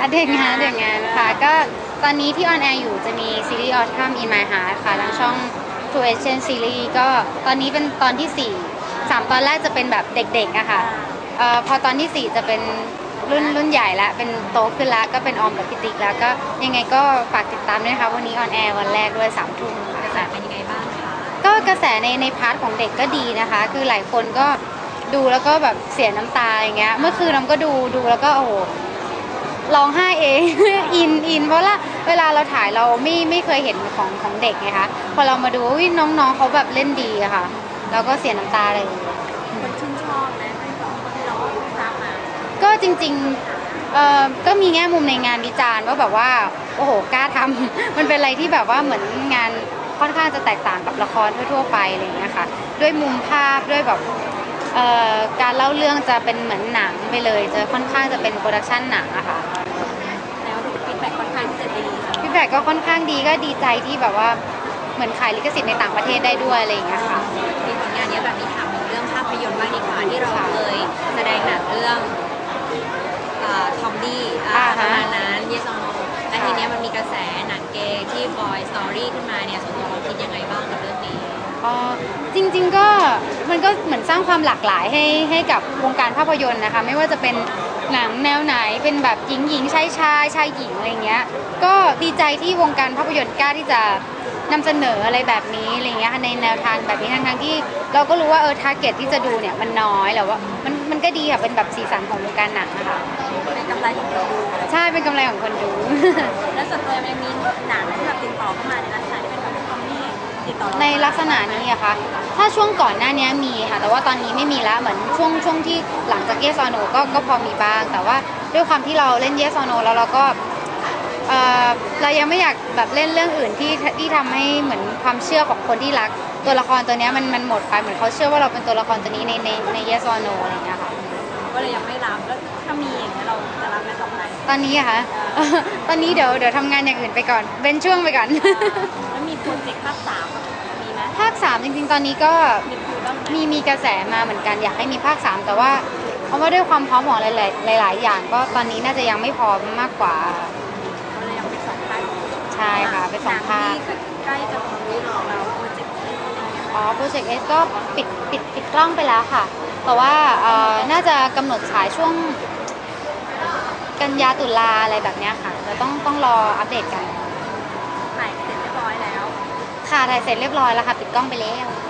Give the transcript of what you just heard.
อัปเดตงานอัปเดตงานค่ะ ก็ตอนนี้ที่ออนแอร์อยู่จะมีซีรีส์ Autumn in My Heart ค่ะทางช่อง True Asian Series ก็ตอนนี้เป็นตอนที่ 4 3 ตอนแรกจะเป็นแบบเด็กๆอะค่ะเอ่อพอตอนที่ 4 จะเป็นรุ่นรุ่นใหญ่แล้วเป็นโตขึ้นแล้วก็เป็นออมกับพิติกแล้วก็ยังไงก็ฝากติดตามด้วยนะคะ วันนี้ออนแอร์วันแรกด้วย3ทุ่มกระแสค่ะเป็นยังไงบ้างคะก็กระแสในในพาร์ทของเด็กก็ดีนะคะ คือหลายคนก็ดูแล้วก็แบบเสียน้ำตาอย่างเงี้ยเมื่อคืนน้ำก็ดูดูแล้วก็โอ้โห ร้องไห้เอง อินอินเพราะว่าเวลาเราถ่ายเราไม่ไม่เคยเห็นของของเด็กไงคะพอเรามาดูอุ๊ยน้องๆเขาแบบเล่นดีอะค่ะแล้วก็เสียน้ำตาเลย คนชื่นชอบไหมที่เราทราบมาก็จริงๆเอ่อก็มีแง่มุมในงานวิจารณ์ว่าแบบว่าโอ้โหกล้าทำ มันเป็นอะไรที่แบบว่าเหมือนงานค่อนข้างจะแตกต่างกับละครทั่วๆไปอะไรอย่างเงี้ยค่ะ ด้วยมุมภาพด้วยแบบ เอ่อการเล่าเรื่องจะเป็นเหมือนหนังไปเลยจะค่อนข้างจะเป็นโปรดักชันหนังอะค่ะแล้วฟีดแบ็กค่อนข้างที่จะดีค่ะพี่แบกก็ค่อนข้างดีก็ดีใจที่แบบว่าเหมือนขายลิขสิทธิ์ในต่างประเทศได้ด้วยอะไรอย่างเงี้ยค่ะ มีผลงานเยอะแบบนี้ถามถึงเรื่องภาพยนตร์บ้างดีกว่าที่เราเคยแสดงหนังเรื่องทอมดี้อ่าปฮะ ระมาณนั้นเยสโนและทีเนี้ยมันมีกระแสหนังเกย์ที่บอยสตอรี่ขึ้นมาเนี่ยส่วนตัวเราคิดยังไงบ้างกับเรื่องนี้ อ๋อจริงๆก็ มันก็เหมือนสร้างความหลากหลายให้ให้กับวงการภาพยนตร์นะคะ ไม่ว่าจะเป็นหนังแนวไหนเป็นแบบหญิงหญิงชายชายชายหญิงอะไรเงี้ย ก็ดีใจที่วงการภาพยนตร์กล้าที่จะนำเสนออะไรแบบนี้อะไรเงี้ยในแนวทางแบบนี้ทั้งๆที่ เราก็รู้ว่าเออทาร์เก็ตที่จะดูเนี่ยมันน้อยแต่ว่ามันมันก็ดีค่ะเป็นแบบสีสันของวงการหนังนะคะเป็นกำไรของเราดูใช่เป็นกำไรของคนดู แล้วส่วนตัวยังมีหนัง ในลักษณะนี้อะคะถ้าช่วงก่อนหน้านี้มีค่ะ แต่ว่าตอนนี้ไม่มีแล้วเหมือนช่วงช่วงที่หลังจากเยสโนก็ก็พอมีบ้าง แต่ว่าด้วยความที่เราเล่นเยสโนแล้วเราก็เอ่อเรายังไม่อยากแบบเล่นเรื่องอื่นที่ที่ทำให้เหมือนความเชื่อของคนที่รัก ตัวละครตัวเนี้ยมันมันหมดไปเหมือนเขาเชื่อว่าเราเป็นตัวละครตัวนี้ในในในเยสโนอะไรอย่างเงี้ยค่ะก็เลยยังไม่รับแล้วถ้ามีอย่างเงี้ยเราจะรับไหมต่อไปตอนนี้อะคะตอนนี้เดี๋ยวเดี๋ยวทำงานอย่างอื่นไปก่อนเป็นช่วงไปก่อน แล้วมีโปรเจกต์ภาคสามมีไหมภาค สามจริงๆ ตอนนี้ก็มีคุยบ้างไหมมีมีกระแสมาเหมือนกันอยากให้มีภาค3แต่ว่าเพราะว่าด้วยความพร้อมของหลายๆหลาย ๆ อย่าง ก็ตอนนี้น่าจะยังไม่พร้อมมากกว่าเราเลยยังเป็นสองภาคใช่ค่ะเป็นสองภาคหนัที่ใกล้จะของของเราโปรเจกต์นี้อะไรเงี้ยอ๋อโปรเจกต์เอสก็ปิดปิดปิดกล้องไปแล้วค่ะ แต่ว่าเอ่อน่าจะกำหนดฉายช่วงกันยาตุลาอะไรแบบเนี้ยค่ะเราต้องต้องรออัปเดตกัน ถ่ายเสร็จเรียบร้อยแล้วค่ะถ่ายเสร็จเรียบร้อยแล้วค่ะ ปิดกล้องไปแล้ว